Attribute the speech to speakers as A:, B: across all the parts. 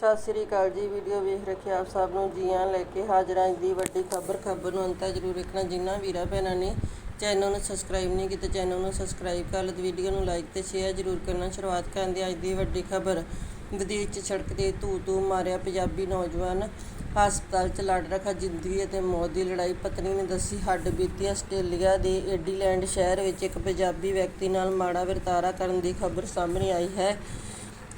A: ਸਤਿ ਸ੍ਰੀ ਅਕਾਲ ਜੀ ਵੀਡੀਓ ਵੇਖ ਰੱਖਿਆ ਆਪ ਸਭ ਨੂੰ ਜੀਆਂ ਲੈ ਕੇ ਹਾਜ਼ਰਾਂ ਦੀ ਵੱਡੀ ਖਬਰ ਖਬਰ ਨੂੰ ਅੰਤ ਜ਼ਰੂਰ ਵੇਖਣਾ ਜਿਨ੍ਹਾਂ ਵੀਰਾਂ ਭੈਣਾਂ ਨੇ ਚੈਨਲ ਨੂੰ ਸਬਸਕ੍ਰਾਈਬ ਨਹੀਂ ਕੀਤਾ, ਚੈਨਲ ਨੂੰ ਸਬਸਕ੍ਰਾਈਬ ਕਰ ਲਓ ਵੀਡੀਓ ਨੂੰ ਲਾਈਕ ਤੇ ਸ਼ੇਅਰ ਜ਼ਰੂਰ ਕਰਨਾ। ਸ਼ੁਰੂਆਤ ਕਰਨ ਦੀ ਅੱਜ ਦੀ ਵੱਡੀ ਖਬਰ, ਵਿਦੇਸ਼ 'ਚ ਸੜਕ ਤੇ ਧੂ ਧੂ ਮਾਰਿਆ ਪੰਜਾਬੀ ਨੌਜਵਾਨ, ਹਸਪਤਾਲ 'ਚ ਲੜ ਰੱਖਾ ਜ਼ਿੰਦਗੀ ਅਤੇ ਮੌਤ ਦੀ ਲੜਾਈ। ਪਤਨੀ ਨੇ ਦੱਸੀ, ਹੱਡ ਬੀਤੀ ਆਸਟ੍ਰੇਲੀਆ ਦੇ ਐਡੀਲੈਂਡ ਸ਼ਹਿਰ ਵਿੱਚ ਇੱਕ ਪੰਜਾਬੀ ਵਿਅਕਤੀ ਨਾਲ ਮਾੜਾ ਵਰਤਾਰਾ ਕਰਨ ਦੀ ਖਬਰ ਸਾਹਮਣੇ ਆਈ ਹੈ।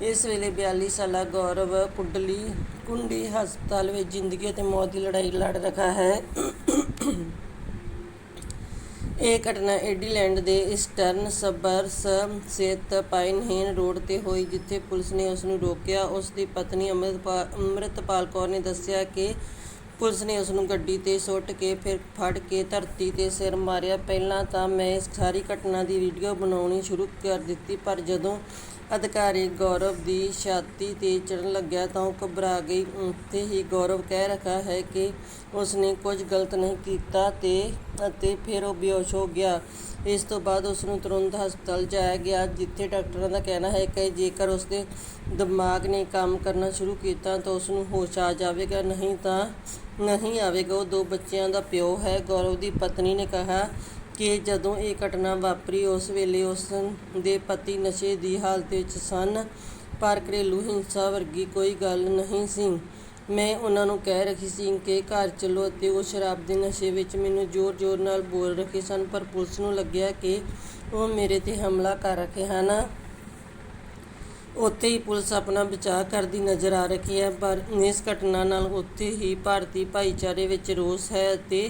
A: ਇਸ ਵੇਲੇ 42 ਸਾਲਾ ਗੌਰਵ ਕੁੰਡਲੀ ਕੁੰਡੀ ਹਸਪਤਾਲ ਵਿੱਚ ਜ਼ਿੰਦਗੀ ਅਤੇ ਮੌਤ ਦੀ ਲੜਾਈ ਲੜ ਰਿਹਾ ਹੈ। ਇਹ ਘਟਨਾ ਐਡੀਲੈਂਡ ਦੇ ਇਸਟਰਨ ਸਬਰਸ ਸਥਿਤ ਪਾਈਨਹੇਨ ਰੋਡ ਤੇ ਹੋਈ, ਜਿੱਥੇ ਪੁਲਿਸ ਨੇ ਉਸ ਨੂੰ ਰੋਕਿਆ। ਉਸ ਦੀ ਪਤਨੀ ਅੰਮ੍ਰਿਤਪਾਲ ਅੰਮ੍ਰਿਤਪਾਲ ਕੌਰ ਨੇ ਦੱਸਿਆ ਕਿ ਪੁਲਿਸ ਨੇ ਉਸ ਨੂੰ ਗੱਡੀ ਤੇ ਸੁੱਟ ਕੇ ਫਿਰ ਫੜ ਕੇ ਧਰਤੀ ਤੇ ਸਿਰ ਮਾਰਿਆ। ਪਹਿਲਾਂ ਤਾਂ ਮੈਂ ਇਸ ਸਾਰੀ ਘਟਨਾ ਦੀ ਵੀਡੀਓ ਬਣਾਉਣੀ ਸ਼ੁਰੂ ਕਰ ਦਿੱਤੀ, ਪਰ ਜਦੋਂ ਅਧਿਕਾਰੀ ਗੌਰਵ ਦੀ ਛਾਤੀ ਤੇ ਚੜਨ ਲੱਗਿਆ ਤਾਂ ਉਹ ਘਬਰਾ ਗਈ। ਉੱਥੇ ਹੀ ਗੌਰਵ ਕਹਿ ਰਿਹਾ ਹੈ ਕਿ ਉਸ ਨੇ ਕੁਝ ਗਲਤ ਨਹੀਂ ਕੀਤਾ ਤੇ ਅਤੇ ਫਿਰ ਉਹ ਬੇਹੋਸ਼ ਹੋ ਗਿਆ। ਇਸ ਤੋਂ ਬਾਅਦ ਉਸ ਨੂੰ ਤੁਰੰਤ ਹਸਪਤਾਲ ਜਾਇਆ ਗਿਆ, ਜਿੱਥੇ ਡਾਕਟਰਾਂ ਦਾ ਕਹਿਣਾ ਹੈ ਕਿ ਜੇਕਰ ਉਸ ਦੇ ਦਿਮਾਗ ਨੇ ਕੰਮ ਕਰਨਾ ਸ਼ੁਰੂ ਕੀਤਾ ਤਾਂ ਉਸ ਨੂੰ ਹੋਸ਼ ਆ ਜਾਵੇਗਾ, ਨਹੀਂ ਤਾਂ ਨਹੀਂ ਆਵੇਗਾ। ਉਹ ਦੋ ਬੱਚਿਆਂ ਦਾ ਪਿਓ ਹੈ। ਗੌਰਵ ਦੀ ਪਤਨੀ ਨੇ ਕਿਹਾ ਕਿ ਜਦੋਂ ਇਹ ਘਟਨਾ ਵਾਪਰੀ, ਉਸ ਵੇਲੇ ਉਸ ਦੇ ਪਤੀ ਨਸ਼ੇ ਦੀ ਹਾਲਤ ਵਿੱਚ ਸਨ, ਪਰ ਘਰੇਲੂ ਹਿੰਸਾ ਵਰਗੀ ਕੋਈ ਗੱਲ ਨਹੀਂ ਸੀ। ਮੈਂ ਉਹਨਾਂ ਨੂੰ ਕਹਿ ਰਹੀ ਸੀ ਕਿ ਘਰ ਚੱਲੋ ਅਤੇ ਉਹ ਸ਼ਰਾਬ ਦੇ ਨਸ਼ੇ ਵਿੱਚ ਮੈਨੂੰ ਜ਼ੋਰ-ਜ਼ੋਰ ਨਾਲ ਬੋਲ ਰਹੇ ਸਨ, ਪਰ ਪੁਲਿਸ ਨੂੰ ਲੱਗਿਆ ਕਿ ਉਹ ਮੇਰੇ ਤੇ ਹਮਲਾ ਕਰ ਰਹੇ ਹਨ। ਉੱਥੇ ਹੀ ਪੁਲਿਸ ਆਪਣਾ ਬਚਾਅ ਕਰਦੀ ਨਜ਼ਰ ਆ ਰਹੀ ਹੈ, ਪਰ ਇਸ ਘਟਨਾ ਨਾਲ ਉੱਥੇ ਹੀ ਭਾਰਤੀ ਭਾਈਚਾਰੇ ਵਿੱਚ ਰੋਸ ਹੈ ਅਤੇ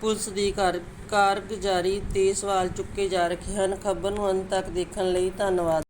A: ਪੁਲਿਸ ਦੀ ਕਾਰ, ਕਾਰਗੁਜ਼ਾਰੀ ਤੇ ਸਵਾਲ ਚੁੱਕੇ ਜਾ ਰਹੇ ਹਨ। ਖਬਰ ਨੂੰ ਅੰਤ ਤੱਕ ਦੇਖਣ ਲਈ ਧੰਨਵਾਦ।